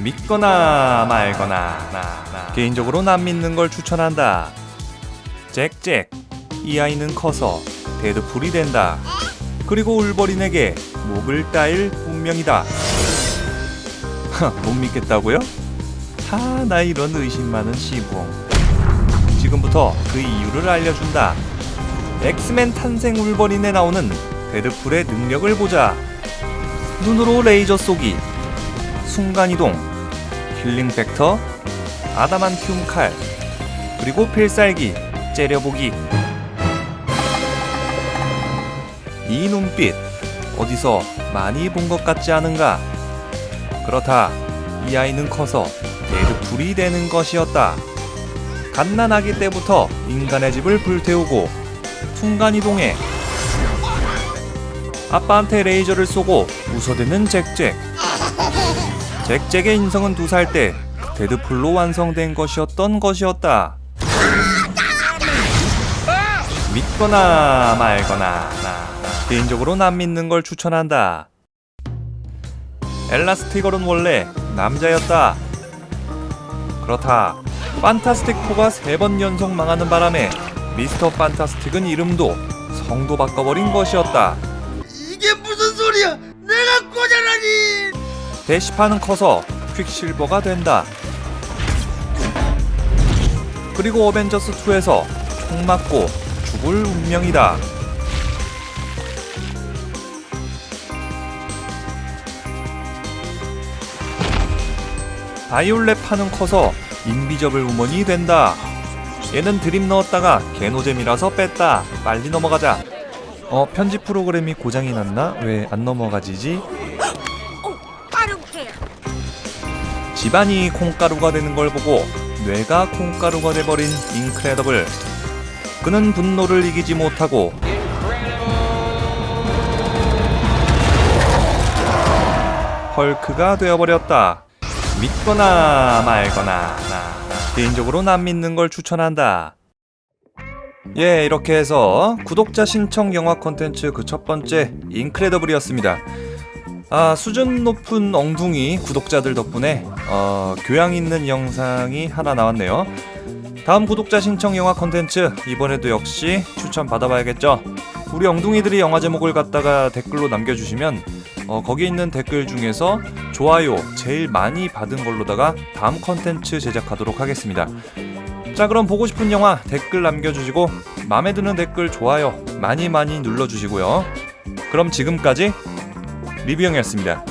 믿거나 말거나. 개인적으로 난 믿는 걸 추천한다. 잭잭. 이 아이는 커서 데드풀이 된다. 그리고 울버린에게 목을 따일 운명이다. 못 믿겠다고요? 하, 나 이런 의심 많은 시부엉. 지금부터 그 이유를 알려준다. 엑스맨 탄생 울버린에 나오는 데드풀의 능력을 보자. 눈으로 레이저 쏘기. 순간이동 힐링 벡터 아다만티움 칼 그리고 필살기 째려보기. 이 눈빛 어디서 많이 본 것 같지 않은가? 그렇다. 이 아이는 커서 데드풀이 되는 것이었다. 갓난아기 때부터 인간의 집을 불태우고 순간이동해 아빠한테 레이저를 쏘고 웃어대는 잭잭 잭잭의 인성은 두 살 때 데드풀로 완성된 것이었던 것이었다. 믿거나 말거나. 개인적으로 난 믿는 걸 추천한다. 엘라스티걸은 원래 남자였다. 그렇다. 판타스틱 4가 세 번 연속 망하는 바람에 미스터 판타스틱은 이름도 성도 바꿔버린 것이었다 데시파는 커서 퀵실버가 된다. 그리고 어벤져스 2에서 총 맞고 죽을 운명이다. 바이올렛파는 커서 인비저블 우먼이 된다. 얘는 드림 넣었다가 개노잼이라서 뺐다. 빨리 넘어가자. 어, 편집 프로그램이 고장이 났나? 왜 안 넘어가지지? Care. 집안이 콩가루가 되는 걸 보고 뇌가 콩가루가 돼버린 인크레더블. 그는 분노를 이기지 못하고 헐크가 되어버렸다. 믿거나 말거나. 개인적으로 난 믿는 걸 추천한다. 예, 이렇게 해서 구독자 신청 영화 콘텐츠 그 첫 번째 인크레더블이었습니다. 아, 수준 높은 엉둥이 구독자들 덕분에 어, 교양 있는 영상이 하나 나왔네요. 다음 구독자 신청 영화 콘텐츠 이번에도 역시 추천 받아봐야겠죠. 우리 엉둥이들이 영화 제목을 갖다가 댓글로 남겨주시면 어, 거기 있는 댓글 중에서 좋아요 제일 많이 받은 걸로다가 다음 콘텐츠 제작하도록 하겠습니다. 자 그럼 보고 싶은 영화 댓글 남겨주시고 마음에 드는 댓글 좋아요 많이 많이 눌러주시고요. 그럼 지금까지 리뷰형이었습니다.